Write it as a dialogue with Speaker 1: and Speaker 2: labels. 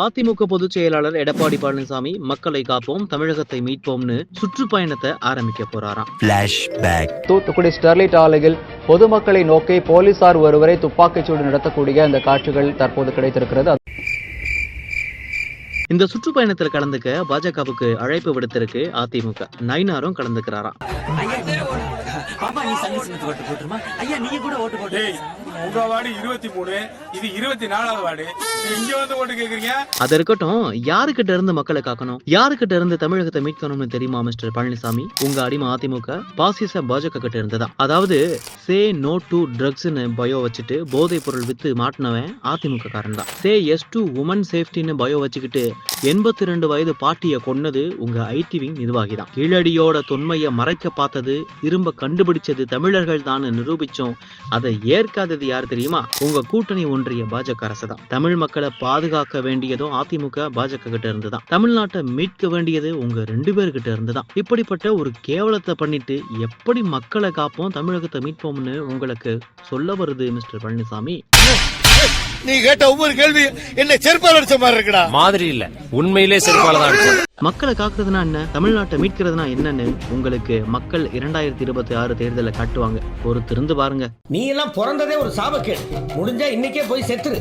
Speaker 1: அதிமுக பொதுச் செயலாளர் எடப்பாடி பழனிசாமி மக்களை காப்போம் தமிழகத்தை மீட்போம்னு சுற்றுப்பயணத்தை ஆரம்பிக்க போறாராம்.
Speaker 2: தூத்துக்குடி ஸ்டெர்லைட் ஆலையில் பொதுமக்களை நோக்கி போலீசார் ஒருவரை துப்பாக்கிச்சூடு நடத்தக்கூடிய அந்த காட்சிகள் தற்போது கிடைத்திருக்கிறது.
Speaker 1: இந்த சுற்றுப்பயணத்தில் கலந்துக்க பாஜகவுக்கு அழைப்பு விடுத்திருக்கு அதிமுக. நயினாரும் கலந்துக்கிறாராம்.
Speaker 3: உங்க வார்டு இருபத்தி மூணு இது இருபத்தி நாலாவது வார்டு. இங்க வந்து ஓட்டு கேக்குறீங்க?
Speaker 1: அது இருக்கட்டும் யாருக்கிட்ட இருந்து மக்களை காக்கணும்? யாருக்கிட்ட இருந்து தமிழகத்தை மீட்கணும்னு தெரியுமா மிஸ்டர் பழனிசாமி? உங்க அடிமை அதிமுக பாசிச பாஜக கிட்ட இருந்துதான். அதாவது சே நோ டு ட்ரக்ஸ்னு பயோ வச்சுட்டு போதைப் பொருள் வித்து மாட்டினவன் அதிமுக காரன் தான் சே எஸ் டு உமன் சேஃப்டின்னு பயோ வச்சுக்கிட்டு எண்பத்தி ரெண்டு வயது பாட்டியை கொன்னது உங்க ஐடி விங் நிர்வாகி தான் கீழடியோட தொன்மையை மறைக்க பார்த்தது இரும்ப கண்டுபிடிச்சது தமிழர்கள் தான் நிரூபிச்சோம் அதை ஏற்காதது யார் தெரியுமா? உங்க கூட்டணி ஒன்றிய பாஜக அரசு தான் தமிழ் மக்களை பாதுகாக்க வேண்டியதும் அதிமுக பாஜக கிட்ட இருந்து தான் தமிழ்நாட்டை மீட்க வேண்டியது உங்க ரெண்டு பேர்கிட்ட இருந்து தான் இப்படிப்பட்ட ஒரு கேவலத்தை பண்ணிட்டு எப்படி மக்களை காப்போம் தமிழகத்தை மீட்போம்னு உங்களுக்கு சொல்ல வருது மிஸ்டர் பழனிசாமி?
Speaker 4: நீ கேட்ட ஒவ்வொரு கேள்வி என்ன செருப்பால் அடிச்ச மாதிரி இருக்குடா.
Speaker 5: மாதிரி இல்ல. உண்மையிலே செருப்பால தான் அடிச்சது
Speaker 1: மக்களை காக்குறதுனா என்ன? தமிழ்நாட்டை மீட்கிறதுனா என்னன்னு உங்களுக்கு மக்கள் இரண்டாயிரத்தி இருபத்தி ஆறு தேர்தலில் காட்டுவாங்க. ஒரு திருந்து பாருங்க.
Speaker 6: நீ எல்லாம் பிறந்ததே ஒரு சாபக்கேடு. முடிஞ்சா இன்னைக்கே போய் செத்துரு.